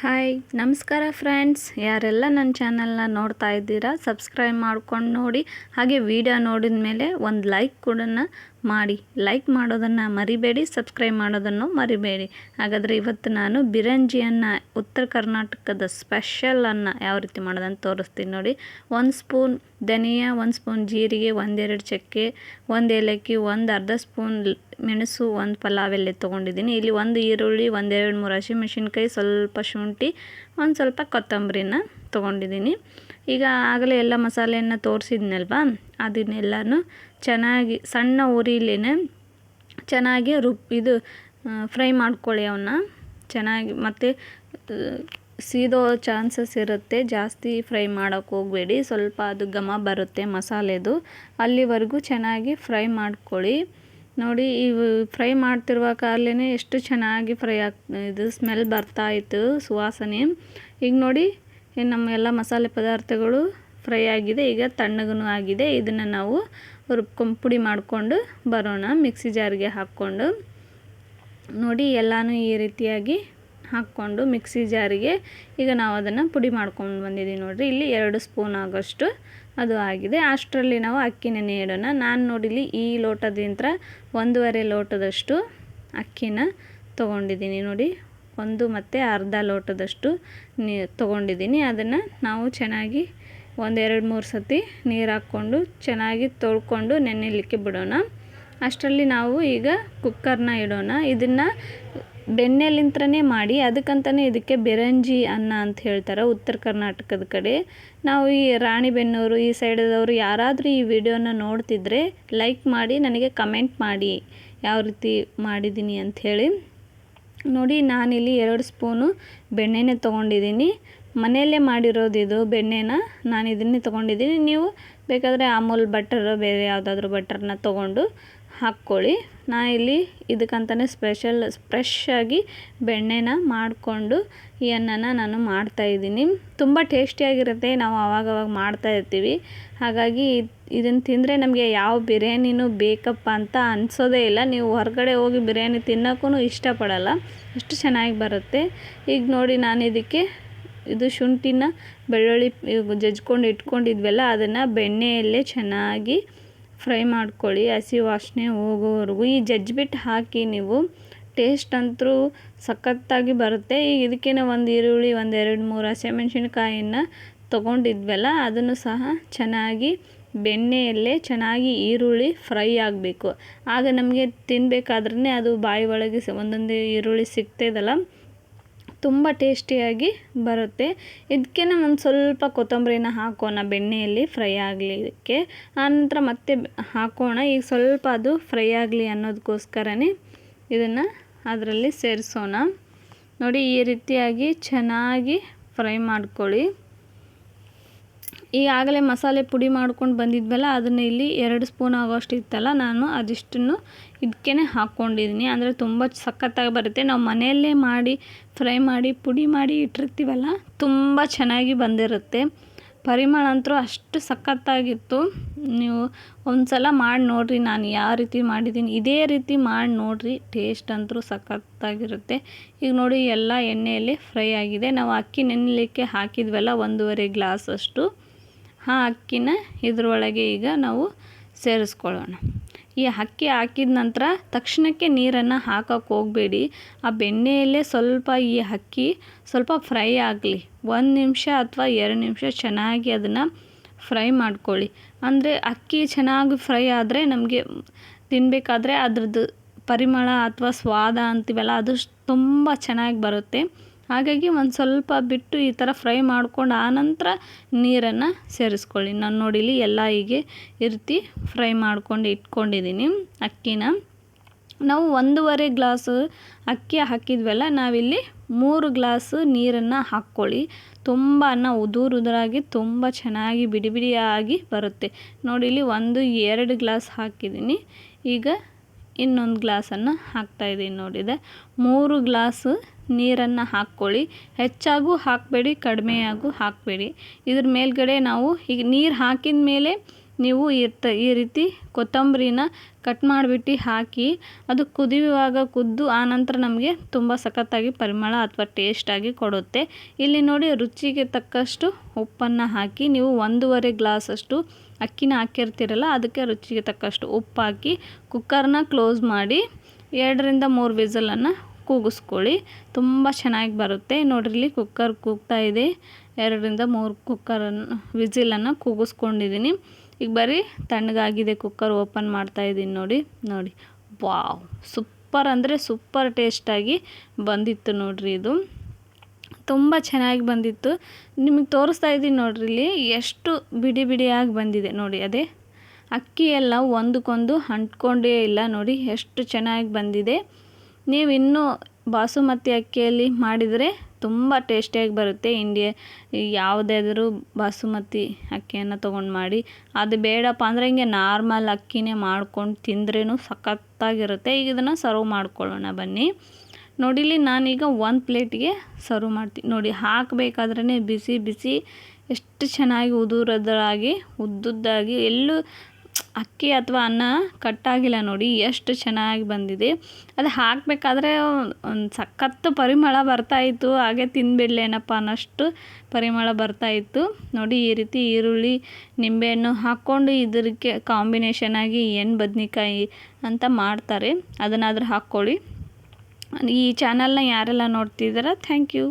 Hi ನಮಸ್ಕಾರ friends ಯಾರೆಲ್ಲ ನನ್ನ ಚಾನಲ್ನ ನೋಡ್ತಾ ಇದ್ದೀರಾ ಸಬ್ಸ್ಕ್ರೈಬ್ ಮಾಡ್ಕೊಂಡು ನೋಡಿ. ಹಾಗೆ ವಿಡಿಯೋ ನೋಡಿದ ಮೇಲೆ ಒಂದು ಲೈಕ್ ಕೂಡ ಮಾಡಿ. ಲೈಕ್ ಮಾಡೋದನ್ನು ಮರಿಬೇಡಿ ಸಬ್ಸ್ಕ್ರೈಬ್ ಮಾಡೋದನ್ನು ಮರಿಬೇಡಿ. ಹಾಗಾದರೆ ಇವತ್ತು ನಾನು ಬಿರಂಜಿಯನ್ನು ಉತ್ತರ ಕರ್ನಾಟಕದ ಸ್ಪೆಷಲ್ ಅನ್ನ ಯಾವ ರೀತಿ ಮಾಡೋದಂತ ತೋರಿಸ್ತೀನಿ ನೋಡಿ. ಒಂದು ಸ್ಪೂನ್ ಧನಿಯಾ, ಒಂದು ಸ್ಪೂನ್ ಜೀರಿಗೆ, ಒಂದೆರಡು ಚಕ್ಕೆ, ಒಂದು ಏಲಕ್ಕಿ, ಒಂದು ಅರ್ಧ ಸ್ಪೂನ್ ಮೆಣಸು, ಒಂದು ಪಲಾವ್ ಎಲೆ ತೊಗೊಂಡಿದ್ದೀನಿ. ಇಲ್ಲಿ ಒಂದು ಈರುಳ್ಳಿ ಒಂದೆರಡು ಮೂರು ಹಸಿಮೆಣ್ಸಿನ್ಕಾಯಿ ಸ್ವಲ್ಪ ಶುಂಠಿ, ಒಂದು ಸ್ವಲ್ಪ ಕೊತ್ತಂಬರಿನ ತೊಗೊಂಡಿದ್ದೀನಿ. ಈಗ ಆಗಲೇ ಎಲ್ಲ ಮಸಾಲೆಯನ್ನು ತೋರಿಸಿದ್ನಲ್ವ? ಅದನ್ನೆಲ್ಲನೂ ಚೆನ್ನಾಗಿ ಸಣ್ಣ ಉರಿಲೇ ಚೆನ್ನಾಗಿ ರುಬ್ ಇದು ಫ್ರೈ ಮಾಡ್ಕೊಳ್ಳಿ ಅವನ್ನ ಚೆನ್ನಾಗಿ ಮತ್ತು ಸೀದೋ ಚಾನ್ಸಸ್ ಇರುತ್ತೆ ಜಾಸ್ತಿ ಫ್ರೈ ಮಾಡೋಕ್ಕೆ ಹೋಗಬೇಡಿ. ಸ್ವಲ್ಪ ಅದು ಘಮ ಬರುತ್ತೆ ಮಸಾಲೆದು. ಅಲ್ಲಿವರೆಗೂ ಚೆನ್ನಾಗಿ ಫ್ರೈ ಮಾಡ್ಕೊಳ್ಳಿ. ನೋಡಿ, ಇವು ಫ್ರೈ ಮಾಡ್ತಿರುವ ಕಾಲೇ ಎಷ್ಟು ಚೆನ್ನಾಗಿ ಫ್ರೈ ಆಗ್, ಇದು ಸ್ಮೆಲ್ ಬರ್ತಾಯಿತ್ತು ಸುವಾಸನೆ. ಈಗ ನೋಡಿ ನಮ್ಮ ಎಲ್ಲ ಮಸಾಲೆ ಪದಾರ್ಥಗಳು ಫ್ರೈ ಆಗಿದೆ, ಈಗ ತಣ್ಣಗೂ ಆಗಿದೆ. ಇದನ್ನು ನಾವು ರುಬ್ಕೊಂಡು ಪುಡಿ ಮಾಡಿಕೊಂಡು ಬರೋಣ, ಮಿಕ್ಸಿ ಜಾರಿಗೆ ಹಾಕ್ಕೊಂಡು. ನೋಡಿ, ಎಲ್ಲನೂ ಈ ರೀತಿಯಾಗಿ ಹಾಕ್ಕೊಂಡು ಮಿಕ್ಸಿ ಜಾರಿಗೆ ಈಗ ನಾವು ಅದನ್ನು ಪುಡಿ ಮಾಡ್ಕೊಂಡು ಬಂದಿದ್ದೀವಿ ನೋಡಿರಿ. ಇಲ್ಲಿ ಎರಡು ಸ್ಪೂನ್ ಆಗೋಷ್ಟು ಅದು ಆಗಿದೆ. ಅಷ್ಟರಲ್ಲಿ ನಾವು ಅಕ್ಕಿ ನೆನೆ ಇಡೋಣ. ನಾನು ನೋಡಿಲಿ ಈ ಲೋಟದಿಂದ ಒಂದೂವರೆ ಲೋಟದಷ್ಟು ಅಕ್ಕಿನ ತೊಗೊಂಡಿದ್ದೀನಿ ನೋಡಿ. ಒಂದು ಮತ್ತು ಅರ್ಧ ಲೋಟದಷ್ಟು ನೀ, ತೊಗೊಂಡಿದ್ದೀನಿ. ಅದನ್ನು ನಾವು ಚೆನ್ನಾಗಿ ಒಂದೆರಡು ಮೂರು ಸತಿ ನೀರು ಹಾಕ್ಕೊಂಡು ಚೆನ್ನಾಗಿ ತೊಳ್ಕೊಂಡು ನೆನೆಯಲಿಕ್ಕೆ ಬಿಡೋಣ. ಅಷ್ಟರಲ್ಲಿ ನಾವು ಈಗ ಕುಕ್ಕರ್ನ ಇಡೋಣ. ಇದನ್ನು ಬೆಣ್ಣೆಲಿಂತ್ರನೇ ಮಾಡಿ ಅದಕ್ಕಂತಲೇ ಇದಕ್ಕೆ ಬೆರಂಜಿ ಅನ್ನ ಅಂತ ಹೇಳ್ತಾರೆ ಉತ್ತರ ಕರ್ನಾಟಕದ ಕಡೆ. ನಾವು ಈ ರಾಣಿಬೆನ್ನೂರು, ಈ ಸೈಡದವರು ಯಾರಾದರೂ ಈ ವಿಡಿಯೋನ ನೋಡ್ತಿದ್ರೆ ಲೈಕ್ ಮಾಡಿ, ನನಗೆ ಕಮೆಂಟ್ ಮಾಡಿ. ಯಾವ ರೀತಿ ಮಾಡಿದ್ದೀನಿ ಅಂಥೇಳಿ ನೋಡಿ, ನಾನಿಲ್ಲಿ ಎರಡು ಸ್ಪೂನು ಬೆಣ್ಣೆನೇ ತೊಗೊಂಡಿದ್ದೀನಿ. ಮನೆಯಲ್ಲೇ ಮಾಡಿರೋದು ಇದು ಬೆಣ್ಣೆನ. ನಾನು ಇದನ್ನೇ ತೊಗೊಂಡಿದ್ದೀನಿ. ನೀವು ಬೇಕಾದರೆ ಅಮೂಲ್ ಬಟರ್, ಬೇರೆ ಯಾವುದಾದ್ರೂ ಬಟರ್ನ ತೊಗೊಂಡು ಹಾಕ್ಕೊಳ್ಳಿ. ನಾ ಇಲ್ಲಿ ಇದಕ್ಕಂತಲೇ ಸ್ಪೆಷಲ್ ಫ್ರೆಶ್ಶಾಗಿ ಬೆಣ್ಣೆನ ಮಾಡಿಕೊಂಡು ಈ ಅನ್ನನ ನಾನು ಮಾಡ್ತಾಯಿದ್ದೀನಿ ತುಂಬ ಟೇಸ್ಟಿಯಾಗಿರುತ್ತೆ ನಾವು ಆವಾಗವಾಗ ಮಾಡ್ತಾ ಇರ್ತೀವಿ. ಹಾಗಾಗಿ ಇದನ್ನು ತಿಂದರೆ ನಮಗೆ ಯಾವ ಬಿರಿಯಾನಿನೂ ಬೇಕಪ್ಪ ಅಂತ ಅನಿಸೋದೇ ಇಲ್ಲ. ನೀವು ಹೊರಗಡೆ ಹೋಗಿ ಬಿರಿಯಾನಿ ತಿನ್ನೋಕ್ಕೂ ಇಷ್ಟಪಡಲ್ಲ. ಅಷ್ಟು ಚೆನ್ನಾಗಿ ಬರುತ್ತೆ. ಈಗ ನೋಡಿ ನಾನು ಇದಕ್ಕೆ ಇದು ಶುಂಠಿನ ಬೆಳ್ಳುಳ್ಳಿ ಜಜ್ಕೊಂಡು ಇಟ್ಕೊಂಡಿದ್ವಲ್ಲ, ಅದನ್ನು ಬೆಣ್ಣೆಯಲ್ಲೇ ಚೆನ್ನಾಗಿ ಫ್ರೈ ಮಾಡ್ಕೊಳ್ಳಿ, ಹಸಿ ವಾಸನೆ ಹೋಗೋವರೆಗೂ. ಈ ಜಜ್ಜಿಬಿಟ್ಟು ಹಾಕಿ ನೀವು, ಟೇಸ್ಟ್ ಅಂತೂ ಸಖತ್ತಾಗಿ ಬರುತ್ತೆ. ಈಗ ಇದಕ್ಕೆ ಒಂದು ಈರುಳ್ಳಿ, ಒಂದು ಎರಡು, ಮೂರು ಹಸಿಮೆಣ್ಸಿನ್ಕಾಯಿನ ತೊಗೊಂಡಿದ್ವಲ್ಲ, ಅದನ್ನು ಸಹ ಚೆನ್ನಾಗಿ ಬೆಣ್ಣೆಯಲ್ಲೇ ಚೆನ್ನಾಗಿ ಈರುಳ್ಳಿ ಫ್ರೈ ಆಗಬೇಕು. ಆಗ ನಮಗೆ ತಿನ್ನಬೇಕಾದ್ರೆ ಅದು ಬಾಯಿ ಒಳಗೆ ಒಂದೊಂದೇ ಈರುಳ್ಳಿ ಸಿಗ್ತದಲ್ಲ ತುಂಬ ಟೇಸ್ಟಿಯಾಗಿ ಬರುತ್ತೆ. ಇದಕ್ಕೆ ಒಂದು ಸ್ವಲ್ಪ ಕೊತ್ತಂಬರಿನ ಹಾಕೋಣ, ಬೆಣ್ಣೆಯಲ್ಲಿ ಫ್ರೈ ಆಗಲಿಕ್ಕೆ. ಆನಂತರ ಮತ್ತೆ ಹಾಕೋಣ. ಈಗ ಸ್ವಲ್ಪ ಅದು ಫ್ರೈ ಆಗಲಿ ಅನ್ನೋದಕ್ಕೋಸ್ಕರನೇ ಇದನ್ನು ಅದರಲ್ಲಿ ಸೇರಿಸೋಣ. ನೋಡಿ ಈ ರೀತಿಯಾಗಿ ಚೆನ್ನಾಗಿ ಫ್ರೈ ಮಾಡ್ಕೊಳ್ಳಿ. ಈಗಾಗಲೇ ಮಸಾಲೆ ಪುಡಿ ಮಾಡ್ಕೊಂಡು ಬಂದಿದ್ವಲ್ಲ, ಅದನ್ನು ಇಲ್ಲಿ ಎರಡು ಸ್ಪೂನ್ ಆಗೋಷ್ಟು ಇತ್ತಲ್ಲ, ನಾನು ಅದಿಷ್ಟನ್ನು ಇದಕ್ಕೆ ಹಾಕ್ಕೊಂಡಿದ್ದೀನಿ ಅಂದರೆ ತುಂಬ ಸಖತ್ತಾಗಿ ಬರುತ್ತೆ. ನಾವು ಮನೆಯಲ್ಲೇ ಮಾಡಿ, ಫ್ರೈ ಮಾಡಿ, ಪುಡಿ ಮಾಡಿ ಇಟ್ಟಿರ್ತೀವಲ್ಲ, ತುಂಬ ಚೆನ್ನಾಗಿ ಬಂದಿರುತ್ತೆ. ಪರಿಮಳ ಅಂತೂ ಅಷ್ಟು ಸಖತ್ತಾಗಿತ್ತು. ನೀವು ಒಂದು ಸಲ ಮಾಡಿ ನೋಡಿರಿ, ನಾನು ಯಾವ ರೀತಿ ಮಾಡಿದ್ದೀನಿ ಇದೇ ರೀತಿ ಮಾಡಿ ನೋಡಿರಿ, ಟೇಸ್ಟ್ ಅಂತೂ ಸಖತ್ತಾಗಿರುತ್ತೆ. ಈಗ ನೋಡಿ ಎಲ್ಲ ಎಣ್ಣೆಯಲ್ಲಿ ಫ್ರೈ ಆಗಿದೆ. ನಾವು ಅಕ್ಕಿ ನೆನಲಿಕ್ಕೆ ಹಾಕಿದ್ವಲ್ಲ, ಒಂದೂವರೆ ಗ್ಲಾಸ್ ಅಷ್ಟು ಆ ಅಕ್ಕಿನ ಇದರೊಳಗೆ ಈಗ ನಾವು ಸೇರಿಸ್ಕೊಳ್ಳೋಣ. ಈ ಅಕ್ಕಿ ಹಾಕಿದ ನಂತರ ತಕ್ಷಣಕ್ಕೆ ನೀರನ್ನು ಹಾಕೋಕ್ಕೆ ಹೋಗಬೇಡಿ. ಆ ಬೆಣ್ಣೆಯಲ್ಲೇ ಸ್ವಲ್ಪ ಈ ಅಕ್ಕಿ ಸ್ವಲ್ಪ ಫ್ರೈ ಆಗಲಿ. ಒಂದು ನಿಮಿಷ ಅಥವಾ ಎರಡು ನಿಮಿಷ ಚೆನ್ನಾಗಿ ಅದನ್ನು ಫ್ರೈ ಮಾಡ್ಕೊಳ್ಳಿ. ಅಂದರೆ ಅಕ್ಕಿ ಚೆನ್ನಾಗಿ ಫ್ರೈ ಆದರೆ ನಮಗೆ ತಿನ್ನಬೇಕಾದ್ರೆ ಅದ್ರದ್ದು ಪರಿಮಳ ಅಥವಾ ಸ್ವಾದ ಅಂತೀವಲ್ಲ ಅದು ತುಂಬ ಚೆನ್ನಾಗಿ ಬರುತ್ತೆ. ಹಾಗಾಗಿ ಒಂದು ಸ್ವಲ್ಪ ಬಿಟ್ಟು ಈ ಥರ ಫ್ರೈ ಮಾಡ್ಕೊಂಡು ಆನಂತರ ನೀರನ್ನು ಸೇರಿಸ್ಕೊಳ್ಳಿ. ನಾನು ನೋಡಿಲಿ ಎಲ್ಲ ಹೀಗೆ ಇರ್ತಿ ಫ್ರೈ ಮಾಡ್ಕೊಂಡು ಇಟ್ಕೊಂಡಿದ್ದೀನಿ ಅಕ್ಕಿನ. ನಾವು ಒಂದೂವರೆ ಗ್ಲಾಸು ಅಕ್ಕಿ ಹಾಕಿದ್ವಲ್ಲ, ನಾವಿಲ್ಲಿ ಮೂರು ಗ್ಲಾಸು ನೀರನ್ನು ಹಾಕ್ಕೊಳ್ಳಿ. ತುಂಬ ಅನ್ನ ಉದುರು ಉದುರಾಗಿ ತುಂಬ ಚೆನ್ನಾಗಿ ಬಿಡಿ ಬಿಡಿಯಾಗಿ ಬರುತ್ತೆ. ನೋಡಿ ಇಲ್ಲಿ ಒಂದು ಎರಡು ಗ್ಲಾಸ್ ಹಾಕಿದ್ದೀನಿ ಈಗ ಇನ್ನೊಂದು ಗ್ಲಾಸನ್ನು ಹಾಕ್ತಾಯಿದ್ದೀನಿ ನೋಡಿದೆ. ಮೂರು ಗ್ಲಾಸು ನೀರನ್ನು ಹಾಕ್ಕೊಳ್ಳಿ. ಹೆಚ್ಚಾಗೂ ಹಾಕಬೇಡಿ, ಕಡಿಮೆಯಾಗೂ ಹಾಕಬೇಡಿ. ಇದ್ರ ಮೇಲುಗಡೆ ನಾವು ಈಗ ನೀರು ಹಾಕಿದ ಮೇಲೆ ನೀವು ಇರ್ತ ಈ ರೀತಿ ಕೊತ್ತಂಬರಿನ ಕಟ್ ಮಾಡಿಬಿಟ್ಟು ಹಾಕಿ ಅದು ಕುದಿಯುವಾಗ ಕುದ್ದು ಆನಂತರ ನಮಗೆ ತುಂಬ ಸಖತ್ತಾಗಿ ಪರಿಮಳ ಅಥವಾ ಟೇಸ್ಟಾಗಿ ಕೊಡುತ್ತೆ. ಇಲ್ಲಿ ನೋಡಿ ರುಚಿಗೆ ತಕ್ಕಷ್ಟು ಉಪ್ಪನ್ನು ಹಾಕಿ ನೀವು ಒಂದೂವರೆ ಗ್ಲಾಸಷ್ಟು ಅಕ್ಕಿನ ಹಾಕಿರ್ತೀರಲ್ಲ ಅದಕ್ಕೆ ರುಚಿಗೆ ತಕ್ಕಷ್ಟು ಉಪ್ಪು ಹಾಕಿ ಕುಕ್ಕರ್ನ ಕ್ಲೋಸ್ ಮಾಡಿ ಎರಡರಿಂದ ಮೂರು ವಿಸಲನ್ನು ಕೂಗಿಸ್ಕೊಳ್ಳಿ. ತುಂಬ ಚೆನ್ನಾಗಿ ಬರುತ್ತೆ. ನೋಡ್ರಿ, ಇಲ್ಲಿ ಕುಕ್ಕರ್ ಕೂಗ್ತಾ ಇದೆ. ಎರಡರಿಂದ ಮೂರು ಕುಕ್ಕರನ್ನು ವಿಸಿಲನ್ನು ಕೂಗಿಸ್ಕೊಂಡಿದ್ದೀನಿ. ಈಗ ಬರೀ ತಣ್ಣಗಾಗಿದೆ ಕುಕ್ಕರ್ ಓಪನ್ ಮಾಡ್ತಾ ಇದ್ದೀನಿ ನೋಡಿ ನೋಡಿ. ವಾವ್! ಸೂಪರ್ ಅಂದರೆ ಸೂಪರ್ ಟೇಸ್ಟಾಗಿ ಬಂದಿತ್ತು ನೋಡ್ರಿ ಇದು. ತುಂಬ ಚೆನ್ನಾಗಿ ಬಂದಿತ್ತು. ನಿಮಗೆ ತೋರಿಸ್ತಾ ಇದ್ದೀನಿ ನೋಡ್ರಿ, ಇಲ್ಲಿ ಎಷ್ಟು ಬಿಡಿ ಬಿಡಿಯಾಗಿ ಬಂದಿದೆ ನೋಡಿ ಅದೇ. ಅಕ್ಕಿ ಎಲ್ಲ ಒಂದಕ್ಕೊಂದು ಅಂಟ್ಕೊಂಡೇ ಇಲ್ಲ ನೋಡಿ, ಎಷ್ಟು ಚೆನ್ನಾಗಿ ಬಂದಿದೆ. ನೀವು ಇನ್ನೂ ಬಾಸುಮತಿ ಅಕ್ಕಿಯಲ್ಲಿ ಮಾಡಿದರೆ ತುಂಬ ಟೇಸ್ಟಿಯಾಗಿ ಬರುತ್ತೆ ಇಂಡಿಯಾ ಯಾವುದಾದ್ರೂ ಬಾಸುಮತಿ ಅಕ್ಕಿಯನ್ನು ತೊಗೊಂಡು ಮಾಡಿ. ಅದು ಬೇಡಪ್ಪ ಅಂದರೆ ಹಿಂಗೆ ನಾರ್ಮಲ್ ಅಕ್ಕಿನೇ ಮಾಡ್ಕೊಂಡು ತಿಂದ್ರೂ ಸಖತ್ತಾಗಿರುತ್ತೆ. ಈಗ ಇದನ್ನು ಸರ್ವ್ ಮಾಡ್ಕೊಳ್ಳೋಣ ಬನ್ನಿ. ನೋಡಿಲಿ ನಾನೀಗ ಒಂದು ಪ್ಲೇಟಿಗೆ ಸರ್ವ್ ಮಾಡ್ತೀನಿ. ನೋಡಿ, ಹಾಕಬೇಕಾದ್ರೇ ಬಿಸಿ ಬಿಸಿ ಎಷ್ಟು ಚೆನ್ನಾಗಿ ಉದುರದಾಗಿ, ಉದ್ದುದ್ದಾಗಿ ಎಲ್ಲೂ ಅಕ್ಕಿ ಅಥವಾ ಅನ್ನ ಕಟ್ಟಾಗಿಲ್ಲ ನೋಡಿ, ಎಷ್ಟು ಚೆನ್ನಾಗಿ ಬಂದಿದೆ. ಅದು ಹಾಕಬೇಕಾದ್ರೆ ಒಂದು ಸಖತ್ತು ಪರಿಮಳ ಬರ್ತಾಯಿತ್ತು ಹಾಗೆ ತಿಂದ್ಬಿಡ್ಲೇನಪ್ಪ ಅನ್ನೋಷ್ಟು ಪರಿಮಳ ಬರ್ತಾಯಿತ್ತು ನೋಡಿ, ಈ ರೀತಿ ಈರುಳ್ಳಿ, ನಿಂಬೆಹಣ್ಣು ಹಾಕ್ಕೊಂಡು ಇದಕ್ಕೆ ಕಾಂಬಿನೇಷನ್ ಆಗಿ ಏನು ಬದ್ನೆಕಾಯಿ ಅಂತ ಮಾಡ್ತಾರೆ. ಅದನ್ನಾದರೂ ಹಾಕ್ಕೊಳ್ಳಿ. ಈ ಚಾನಲ್ನ ಯಾರೆಲ್ಲ ನೋಡ್ತಿದ್ದೀರಾ ಥ್ಯಾಂಕ್ ಯು